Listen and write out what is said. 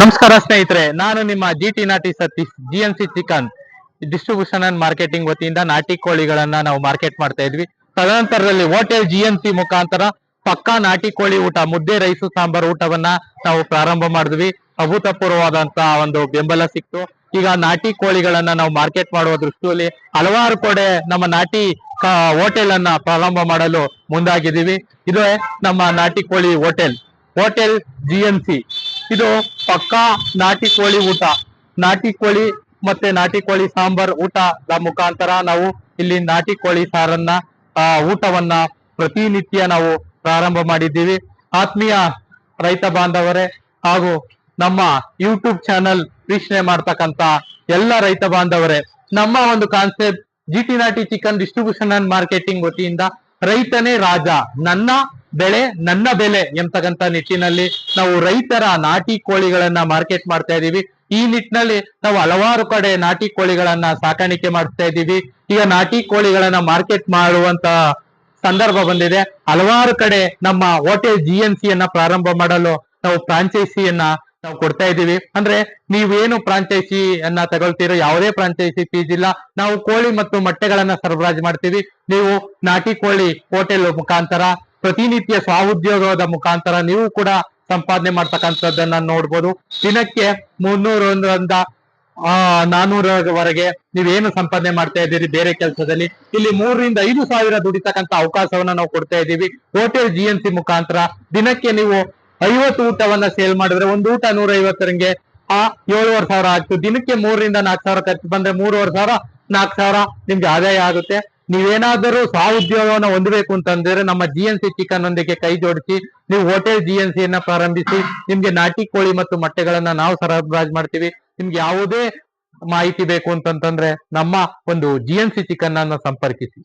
ನಮಸ್ಕಾರ ಸ್ನೇಹಿತರೆ, ನಾನು ನಿಮ್ಮ ಜಿ ಟಿ ನಾಟಿ Satish G N C chicken. Distribution and marketing ವತಿಯಿಂದ ನಾಟಿ ಕೋಳಿಗಳನ್ನ ನಾವು ಮಾರ್ಕೆಟ್ ಮಾಡ್ತಾ ಇದ್ವಿ. ತದನಂತರದಲ್ಲಿ ಹೋಟೆಲ್ ಜಿ ಎನ್ ಸಿ ಮುಖಾಂತರ ಪಕ್ಕಾ ನಾಟಿ ಕೋಳಿ ಊಟ, ಮುದ್ದೆ ರೈಸು ಸಾಂಬಾರ್ ಊಟವನ್ನ ನಾವು ಪ್ರಾರಂಭ ಮಾಡಿದ್ವಿ. ಅಭೂತಪೂರ್ವವಾದಂತಹ ಒಂದು ಬೆಂಬಲ ಸಿಕ್ತು. ಈಗ ನಾಟಿ ಕೋಳಿಗಳನ್ನ ನಾವು ಮಾರ್ಕೆಟ್ ಮಾಡುವ ದೃಷ್ಟಿಯಲ್ಲಿ ಹಲವಾರು ಕಡೆ ನಮ್ಮ ನಾಟಿ ಹೋಟೆಲ್ ಅನ್ನ ಪ್ರಾರಂಭ ಮಾಡಲು ಮುಂದಾಗಿದ್ದೀವಿ. ಇದೇ ನಮ್ಮ ನಾಟಿ ಕೋಳಿ hotel hotel G N C ಇದು ಪಕ್ಕಾ ನಾಟಿ ಕೋಳಿ ಊಟ. ನಾಟಿ ಕೋಳಿ ಮತ್ತೆ ನಾಟಿ ಕೋಳಿ ಸಾಂಬಾರ್ ಊಟದ ಮುಖಾಂತರ ನಾವು ಇಲ್ಲಿ ನಾಟಿ ಕೋಳಿ ಸಾರನ್ನ ಆ, ಊಟವನ್ನ ಪ್ರತಿನಿತ್ಯ ನಾವು ಪ್ರಾರಂಭ ಮಾಡಿದ್ದೀವಿ. ಆತ್ಮೀಯ ರೈತ ಬಾಂಧವರೇ ಹಾಗೂ ನಮ್ಮ ಯೂಟ್ಯೂಬ್ ಚಾನಲ್ ವೀಕ್ಷಣೆ ಮಾಡ್ತಕ್ಕಂತ ಎಲ್ಲ ರೈತ ಬಾಂಧವರೇ ನಮ್ಮ ಒಂದು ಕಾನ್ಸೆಪ್ಟ್ ಜಿ ಟಿ ನಾಟಿ ಚಿಕನ್ ಡಿಸ್ಟ್ರಿಬ್ಯೂಷನ್ ಅಂಡ್ ಮಾರ್ಕೆಟಿಂಗ್ ವತಿಯಿಂದ ರೈತನೇ ರಾಜ ನನ್ನ ಬೆಳೆ ನನ್ನ ಬೆಲೆ ಎಂಬತಕ್ಕಂತ ನಿಟ್ಟಿನಲ್ಲಿ ನಾವು ರೈತರ ನಾಟಿ ಕೋಳಿಗಳನ್ನ ಮಾರ್ಕೆಟ್ ಮಾಡ್ತಾ ಇದೀವಿ ಈ ನಿಟ್ಟಿನಲ್ಲಿ ನಾವು ಹಲವಾರು ಕಡೆ ನಾಟಿ ಕೋಳಿಗಳನ್ನ ಸಾಕಾಣಿಕೆ ಮಾಡ್ತಾ ಇದೀವಿ ಈಗ ನಾಟಿ ಕೋಳಿಗಳನ್ನ ಮಾರ್ಕೆಟ್ ಮಾಡುವಂತ ಸಂದರ್ಭ ಬಂದಿದೆ. ಹಲವಾರು ಕಡೆ ನಮ್ಮ ಹೋಟೆಲ್ ಜಿ ಎನ್ ಸಿ ಅನ್ನ ಪ್ರಾರಂಭ ಮಾಡಲು ನಾವು ಫ್ರಾಂಚೈಸಿಯನ್ನ ನಾವು ಕೊಡ್ತಾ ಇದೀವಿ ಅಂದ್ರೆ ನೀವೇನು ಫ್ರಾಂಚೈಸಿ ಅನ್ನ ತಗೊಳ್ತೀರೋ ಯಾವುದೇ ಫ್ರಾಂಚೈಸಿ ಫೀಸ್ ಇಲ್ಲ. ನಾವು ಕೋಳಿ ಮತ್ತು ಮೊಟ್ಟೆಗಳನ್ನ ಸರಬರಾಜು ಮಾಡ್ತೀವಿ. ನೀವು ನಾಟಿ ಕೋಳಿ ಹೋಟೆಲ್ ಮುಖಾಂತರ ಪ್ರತಿನಿತ್ಯ ಸ್ವಾಉದ್ಯೋಗದ ಮುಖಾಂತರ ನೀವು ಕೂಡ ಸಂಪಾದನೆ ಮಾಡ್ತಕ್ಕಂಥದ್ದನ್ನ ನೋಡ್ಬೋದು. ದಿನಕ್ಕೆ ಮುನ್ನೂರೊಂದರಿಂದ, ಆ, ನಾನೂರವರೆಗೆ ನೀವೇನು ಸಂಪಾದನೆ ಮಾಡ್ತಾ ಇದ್ದೀರಿ ಬೇರೆ ಕೆಲಸದಲ್ಲಿ? ಇಲ್ಲಿ ಮೂರರಿಂದ ಐದು ಸಾವಿರ ದುಡಿತಕ್ಕಂತ ಅವಕಾಶವನ್ನ ನಾವು ಕೊಡ್ತಾ ಇದ್ದೀವಿ. ಹೋಟೆಲ್ ಜಿ ಎನ್ ಸಿ ಮುಖಾಂತರ ದಿನಕ್ಕೆ ನೀವು ಐವತ್ತು ಊಟವನ್ನ ಸೇಲ್ ಮಾಡಿದ್ರೆ ಒಂದು ಊಟ ನೂರ ಐವತ್ತರಂಗೆ ಆ, ಏಳುವರೆ ಸಾವಿರ ಆಗ್ತು ದಿನಕ್ಕೆ ಮೂರರಿಂದ ನಾಲ್ಕು ಸಾವಿರ ಖರ್ಚು ಬಂದ್ರೆ ಮೂರುವರೆ ಸಾವಿರ, ನಾಲ್ಕು ಸಾವಿರ ನಿಮ್ಗೆ ಆದಾಯ ಆಗುತ್ತೆ. ನೀವೇನಾದರೂ ಸ್ವಾಉದ್ಯೋಗವನ್ನ ಹೊಂದಬೇಕು ಅಂತಂದ್ರೆ ನಮ್ಮ ಜಿ ಎನ್ ಸಿ ಚಿಕನ್ ನೊಂದಿಗೆ ಕೈ ಜೋಡಿಸಿ, ನೀವು ಹೋಟೆಲ್ ಜಿ ಎನ್ ಸಿಯನ್ನ ಪ್ರಾರಂಭಿಸಿ, ನಿಮ್ಗೆ ನಾಟಿ ಕೋಳಿ ಮತ್ತು ಮೊಟ್ಟೆಗಳನ್ನ ನಾವು ಸರಬರಾಜು ಮಾಡ್ತೀವಿ. ನಿಮ್ಗೆ ಯಾವುದೇ ಮಾಹಿತಿ ಬೇಕು ಅಂತಂತಂದ್ರೆ ನಮ್ಮ ಒಂದು ಜಿ ಎನ್ ಸಿ ಚಿಕನ್ ಅನ್ನ ಸಂಪರ್ಕಿಸಿ.